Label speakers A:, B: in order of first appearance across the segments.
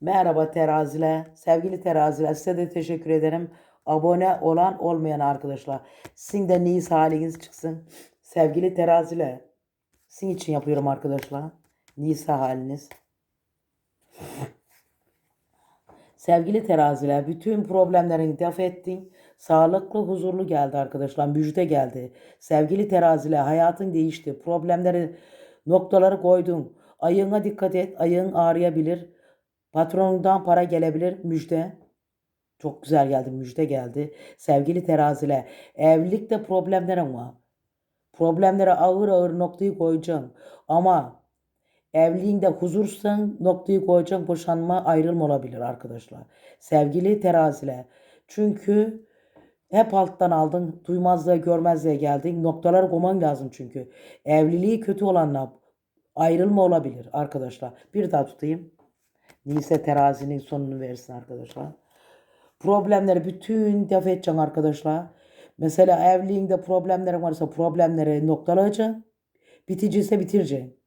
A: Merhaba teraziler. Sevgili teraziler size de teşekkür ederim. Abone olan olmayan arkadaşlar. Sizin de nice haliniz çıksın. Sevgili teraziler. Sizin için yapıyorum arkadaşlar. Nice haliniz. Sevgili teraziler, bütün problemlerini def ettin. Sağlıklı, huzurlu geldi arkadaşlar. Müjde geldi. Sevgili teraziler, hayatın değişti. Problemleri, noktaları koydun. Ayığına dikkat et. Ayığın ağrıyabilir. Patronundan para gelebilir. Müjde. Çok güzel geldi. Müjde geldi. Sevgili teraziler, evlilikte problemlerin var. Problemlere ağır ağır noktayı koyacaksın. Ama Evliliğinde huzursan noktayı koyacak boşanma ayrılma olabilir arkadaşlar. Sevgili teraziler. Çünkü hep alttan aldın. Duymazlığa görmezliğe geldin. Noktaları koyman lazım çünkü. Evliliği kötü olanla ayrılma olabilir arkadaşlar. Bir daha tutayım. Neyse terazinin sonunu versin arkadaşlar. Problemleri bütün def edeceksin arkadaşlar. Mesela evliliğinde problemlerin varsa problemleri noktalayacaksın. Biticiyse bitireceksin.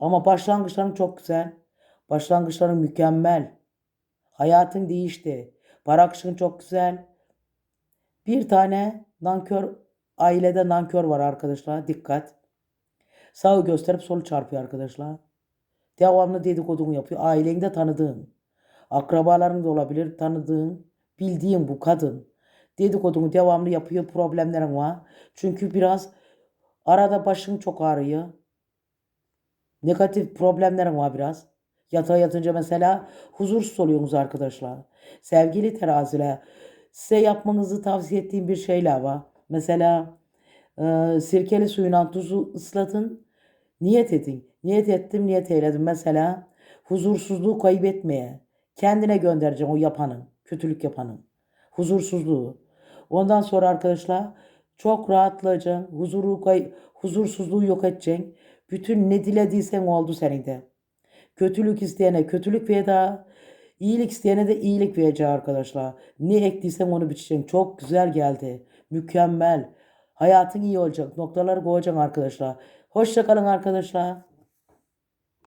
A: Ama başlangıçların çok güzel. Başlangıçların mükemmel. Hayatın değişti. Para akışın çok güzel. Bir tane nankör, ailede nankör var arkadaşlar. Dikkat. Sağı gösterip solu çarpıyor arkadaşlar. Devamlı dedikodunu yapıyor. Ailende tanıdığın. Akrabaların da olabilir. Tanıdığın, bildiğin bu kadın. Dedikodunu devamlı yapıyor. Problemlerin var. Çünkü biraz arada başın çok ağrıyor. Negatif problemlerim var biraz. Yatağa yatınca mesela huzursuz oluyorsunuz arkadaşlar. Sevgili teraziler size yapmanızı tavsiye ettiğim bir şeyler var. Mesela e, sirkeli suyuna tuzu ıslatın. Niyet edin. Niyet ettim, niyet eyledim. Mesela huzursuzluğu kaybetmeye. Kendine göndereceğim o yapanın, kötülük yapanın. Huzursuzluğu. Ondan sonra arkadaşlar çok rahatlayacaksın. Huzuru kay huzursuzluğu yok edeceksin. Bütün ne dilediysen oldu senin de. Kötülük isteyene kötülük veda, iyilik isteyene de iyilik vereceği arkadaşlar. Ne ektiysen onu biçeceksin. Çok güzel geldi. Mükemmel. Hayatın iyi olacak. Noktaları koyacaksın arkadaşlar. Hoşça kalın arkadaşlar.